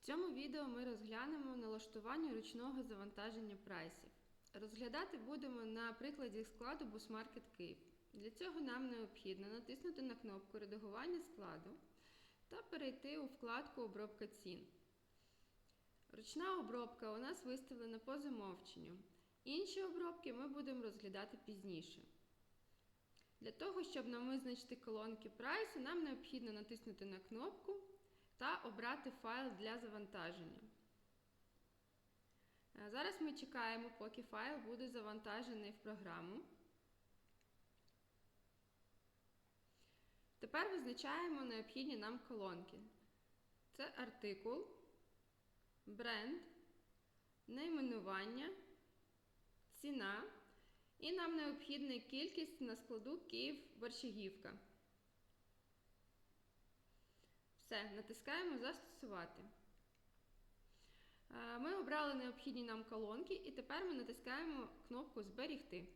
цьому відео ми розглянемо налаштування ручного завантаження прайсів. Розглядати будемо на прикладі складу Busmarket Київ. Для цього нам необхідно натиснути на кнопку Редагування складу та перейти у вкладку Обробка цін. Ручна обробка у нас виставлена по замовченню. Інші обробки ми будемо розглядати пізніше. Для того, щоб нам визначити колонки прайсу, нам необхідно натиснути на кнопку обрати файл для завантаження. Е, Зараз ми чекаємо, поки файл буде завантажений в програму. Тепер визначаємо необхідні нам колонки. Це артикул, бренд, найменування, ціна і нам необхідна кількість на складу Київ Борщагівка. Все, натискаємо Застосувати. Е, Ми обрали необхідні нам колонки і тепер ми натискаємо кнопку Зберігти.